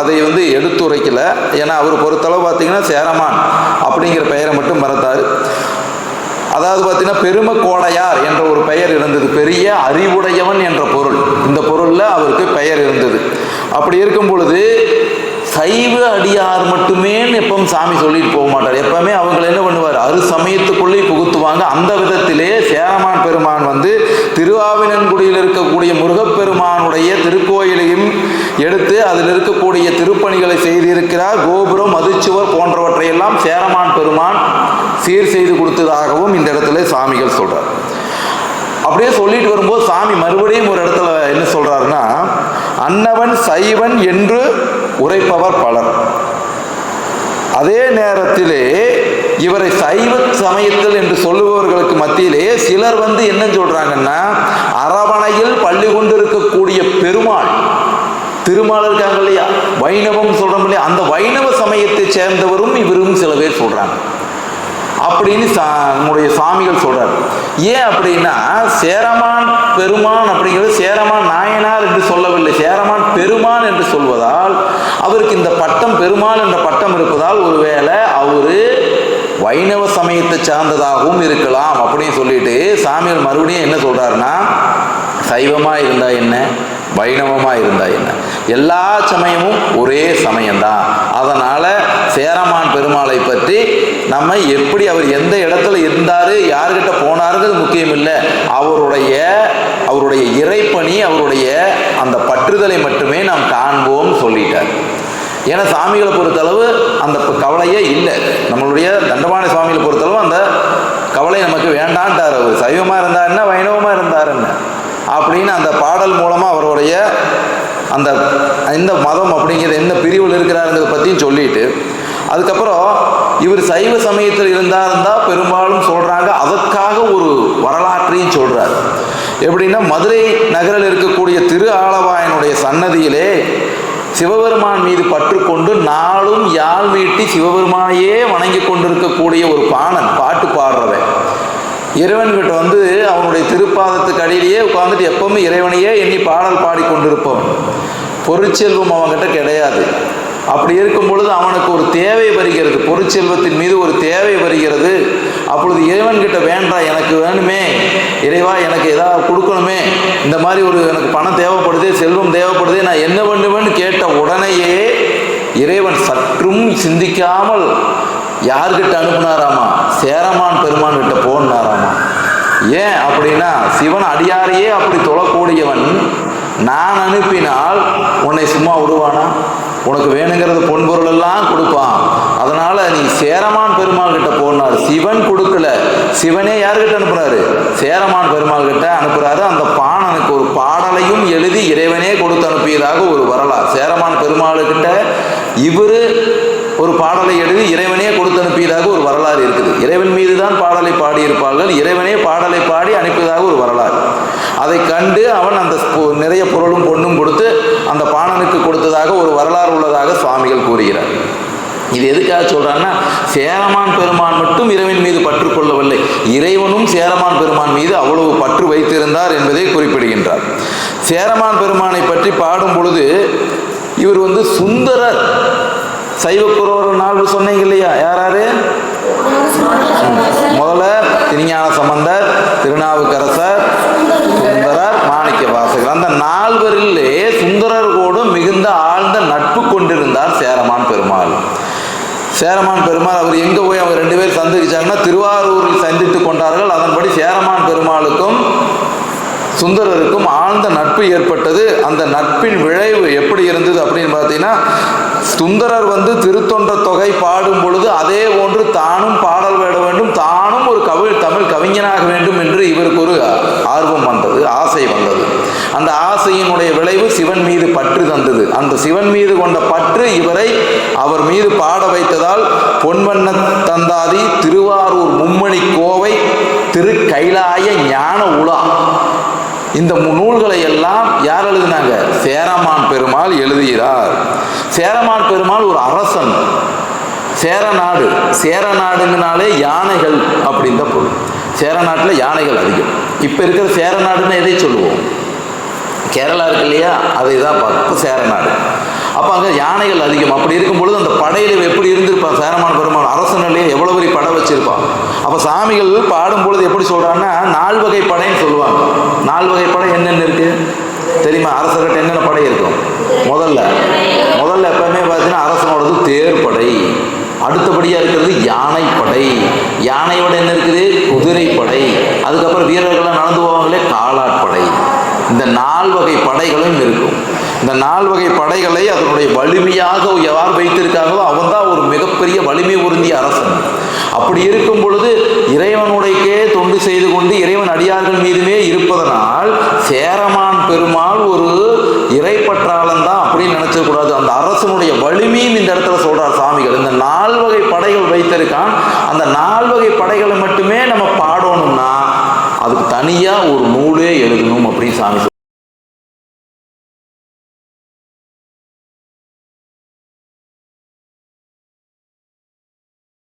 அதை வந்து எடுத்துரைக்கல. ஏன்னா அவர் பொறுத்தளவு பார்த்தீங்கன்னா சேரமான் அப்படிங்கிற பெயரை மட்டும் மறந்தார். அதாவது பார்த்தீங்கன்னா பெரும கோடையார் என்ற ஒரு பெயர் இருந்தது. பெரிய அறிவுடையவன் என்ற பொருள். இந்த பொருளில் அவருக்கு பெயர் இருந்தது. அப்படி இருக்கும் பொழுது சைவ அடியார் மட்டுமேன்னு எப்பவும் சாமி சொல்லிட்டு போக மாட்டார். எப்பவுமே அவங்களை என்ன பண்ணுவார்? அரு சமயத்துக்குள்ளே புகுத்துவாங்க. அந்த விதத்திலே சேரமான் பெருமான் வந்து திருவாவினன்குடியில் இருக்கக்கூடிய முருகப்பெருமானுடைய திருக்கோயிலையும் எடுத்து அதில் இருக்கக்கூடிய திருப்பணிகளை செய்திருக்கிறார். கோபுரம் மதுச்சுவர் போன்றவற்றையெல்லாம் சேரமான் பெருமான் சீர் செய்து கொடுத்ததாகவும் இந்த இடத்துல சாமிகள் சொல்றார். அப்படியே சொல்லிட்டு வரும்போது சாமி மறுபடியும் ஒரு இடத்துல என்ன சொல்றாருன்னா அன்னவன் சைவன் என்று உரைப்பவர் பலர். அதே நேரத்திலே இவரை சைவ சமயத்தில் என்று சொல்லுபவர்களுக்கு மத்தியிலே சிலர் வந்து என்ன சொல்றாங்கன்னா அரவணையில் பள்ளி கொண்டு இருக்கக்கூடிய திருமால் இருக்காங்க இல்லையா? வைணவம் சொல்றோம் இல்லையா? அந்த வைணவ சமயத்தை சேர்ந்தவரும் இவரும் சில பேர் சொல்றாங்க. அப்படின்னு சா நம்முடைய சாமிகள் சொல்றாரு. ஏன் அப்படின்னா சேரமான் பெருமான் அப்படிங்கிறது சேரமான் நாயனார் என்று சொல்லவில்லை. சேரமான் பெருமான் என்று சொல்வதால் அவருக்கு இந்த பட்டம் பெருமாள் என்ற பட்டம் இருப்பதால் ஒருவேளை அவரு வைணவ சமயத்தை சார்ந்ததாகவும் இருக்கலாம் அப்படின்னு சொல்லிட்டு சாமியார் மறுபடியும் என்ன சொல்றாருன்னா சைவமா இருந்தா என்ன? வைணவமா இருந்தா என்ன? எல்லா சமயமும் ஒரே சமயம்தான். அதனால சேரமான் பெருமாளை பற்றி நம்ம எப்படி அவர் எந்த இடத்துல இருந்தார் யார்கிட்ட போனாருங்கிறது முக்கியம் இல்லை அவருடைய அவருடைய இறைப்பணி அவருடைய அந்த பற்றுதலை மட்டுமே நாம் காண்போம் சொல்லிட்டார். ஏன்னா சாமிகளை பொறுத்தளவு அந்த கவலையே இல்லை. நம்மளுடைய தண்டமான சுவாமிகளை பொறுத்தளவு அந்த கவலை நமக்கு வேண்டான்ட்டார் அவர். சைவமாக இருந்தார் என்ன வைணவமாக இருந்தார் என்ன? அப்படின்னு அந்த பாடல் மூலமாக அவருடைய அந்த இந்த மதம் அப்படிங்கிற எந்த பிரிவில் இருக்கிறாருங்கிறத பற்றியும் சொல்லிட்டு அதுக்கப்புறம் இவர் சைவ சமயத்தில் இருந்தால் இருந்தால் பெரும்பாலும் சொல்கிறாங்க அதற்காக ஒரு வரலாற்றையும் சொல்கிறார் எப்படின்னா மதுரை நகரில் இருக்கக்கூடிய திரு ஆலவாயனுடைய சன்னதியிலே சிவபெருமான் மீது பற்றுக்கொண்டு நாளும் யாழ் மீட்டி சிவபெருமானையே வணங்கி கொண்டிருக்கக்கூடிய ஒரு பாணன் பாட்டு பாடுறவன். இறைவன்கிட்ட வந்து அவனுடைய திருப்பாதத்துக்கு அடியிலேயே உட்காந்துட்டு எப்பவுமே இறைவனையே எண்ணி பாடல் பாடிக்கொண்டிருப்பவன் பொருட்செல்வம் அவன்கிட்ட கிடையாது. அப்படி இருக்கும் பொழுது அவனுக்கு ஒரு தேவை வருகிறது. பொருட்செல்வத்தின் மீது ஒரு தேவை வருகிறது. அப்பொழுது இறைவன்கிட்ட வேண்டாம் எனக்கு வேணுமே இறைவா எனக்கு ஏதாவது கொடுக்கணுமே இந்த மாதிரி ஒரு எனக்கு பணம் தேவைப்படுதே செல்வம் தேவைப்படுதே நான் என்ன பண்ணுவேன்னு கேட்ட உடனேயே இறைவன் சற்றும் சிந்திக்காமல் யார்கிட்ட அனுப்புனாராமா? சேரமான் பெருமான் கிட்ட போனாராமா? ஏன் அப்படின்னா சிவன் அடியாரையே அப்படி தொழக்கூடியவன் நான் அனுப்பினால் உன்னை சும்மா விடுவானா? உனக்கு வேணுங்கிறது பொன்பொருள் எல்லாம் கொடுப்பான். அதனால நீ சேரமான் பெருமாள் கிட்ட போனார். சிவன் கொடுக்கல. சிவனே யார்கிட்ட அனுப்புறாரு சேரமான் பெருமாள் கிட்ட அனுப்புறாரு. அந்த பாணனுக்கு ஒரு பாடலையும் எழுதி இறைவனே கொடுத்து அனுப்பியதாக ஒரு வரலாறு. சேரமான் பெருமாளுக்கிட்ட இவரு ஒரு பாடலை எழுதி இறைவனே கொடுத்து அனுப்பியதாக ஒரு வரலாறு இருக்குது. இறைவன் மீது தான் பாடலை பாடியிருப்பார்கள். இறைவனே பாடலை பாடி அனுப்பியதாக ஒரு வரலாறு. அதை கண்டு அவன் அந்த நிறைய பொருளும் பொண்ணும் கொடுத்து அந்த பாணனுக்கு கொடுத்ததாக ஒரு வரலாறு உள்ளதாக சுவாமிகள் கூறுகிறார். இது எதுக்காக சொல்றான்னா சேரமான் பெருமான் மட்டும் இறைவன் மீது பற்று கொள்ளவில்லை. இறைவனும் சேரமான் பெருமான் மீது அவ்வளவு பற்று வைத்திருந்தார் என்பதை குறிப்பிடுகின்றார். சேரமான் பெருமானை பற்றி பாடும் பொழுது இவர் வந்து சுந்தரர். சைவக்குறவர் நாள் சொன்னீங்க இல்லையா? யாராரு முதல்ல திருஞான சம்பந்தர் திருநாவுக்கரசர் சுந்தரர் மாணிக்க வாசகர் அந்த நால்வரிலே சுந்தரர் கூட மிகுந்த ஆழ்ந்த நட்பு கொண்டிருந்தார் சேரமான் பெருமாள். சேரமான் பெருமாள் அவர் எங்கே போய் அவங்க ரெண்டு பேர் சந்திச்சாங்கன்னா திருவாரூரில் சந்தித்து கொண்டார்கள். அதன்படி சேரமான் பெருமாளுக்கும் சுந்தரருக்கும் ஆழ்ந்த நட்பு ஏற்பட்டது. அந்த நட்பின் விளைவு எப்படி இருந்தது அப்படின்னு பார்த்தீங்கன்னா சுந்தரர் வந்து திருத்தொன்ற தொகை பாடும் பொழுது அதே போன்று தானும் பாடல் வேட வேண்டும் தானும் ஒரு கவி தமிழ் கவிஞனாக வேண்டும் என்று இவருக்கு ஒரு ஆர்வம் வந்தது ஆசை வந்தது. அந்த ஆசையினுடைய விளைவு சிவன் மீது பற்று தந்தது. அந்த சிவன் மீது கொண்ட பற்று இவரை அவர் மீது பாட வைத்ததால் பொன்வண்ண தந்தாதி திருவாரூர் மும்மணி கோவை திரு கைலாய ஞான உலா இந்த மு- நூல்களை எல்லாம் யார் எழுதினாங்க? சேரமான் பெருமாள் எழுதுகிறார். சேரமான் பெருமாள் ஒரு அரசன். சேர நாடு. சேர நாடுங்கனாலே யானைகள் அப்படின்னு தான் பொருள் சேரநாட்டில் யானைகள் அதிகம். இப்போ இருக்கிற சேர நாடுன்னு எதை சொல்லுவோம்? கேரளா இருக்கு இல்லையா? அதை தான் பார்ப்போம் சேர நாடு. அப்போ அங்கே யானைகள் அதிகம். அப்படி இருக்கும் பொழுது அந்த படையில் எப்படி இருந்திருப்பான்? சேரமான பெருமாள் அரசனிலேயே எவ்வளோ பெரிய படை வச்சிருப்பான்? அப்போ சாமிகள் பாடும் பொழுது எப்படி சொல்கிறான்னா நால் வகை படைன்னு சொல்லுவாங்க. நால் வகை படை என்னென்ன இருக்குது தெரியுமா? அரசர்கிட்ட என்னென்ன படை இருக்கும்? முதல்ல முதல்ல எப்பவுமே பார்த்தீங்கன்னா அரசனோடது தேர் படை. அடுத்தபடியாக இருக்கிறது யானைப்படை யானையோட என்ன இருக்குது? குதிரைப்படை அதுக்கப்புறம் வீரர்கள்லாம் நடந்து போவாங்களே காலாட்படை. இந்த நால் வகை படைகளும் இருக்கும். இந்த நால் வகை படைகளை அதனுடைய வலிமையாக யார் வைத்திருக்காங்களோ அவன் தான் ஒரு மிகப்பெரிய வலிமை உறுந்திய அரசன். அப்படி இருக்கும் பொழுது இறைவனுடையக்கே தொண்டு செய்து கொண்டு இறைவன் அடியார்கள் மீதுமே இருப்பதனால் சேரமான் பெருமாள் ஒரு இறைப்பற்றாளன் தான் அப்படின்னு நினைச்சக்கூடாது அந்த அரசனுடைய வலிமையும் இந்த இடத்துல சொல்றார் சாமிகள். இந்த நால் வகை படைகள் வைத்திருக்கான். அந்த நால் வகை படைகளை மட்டுமே நம்ம பாடணும்னா அதுக்கு தனியாக ஒரு நூலே எழுதணும் அப்படின்னு சாமி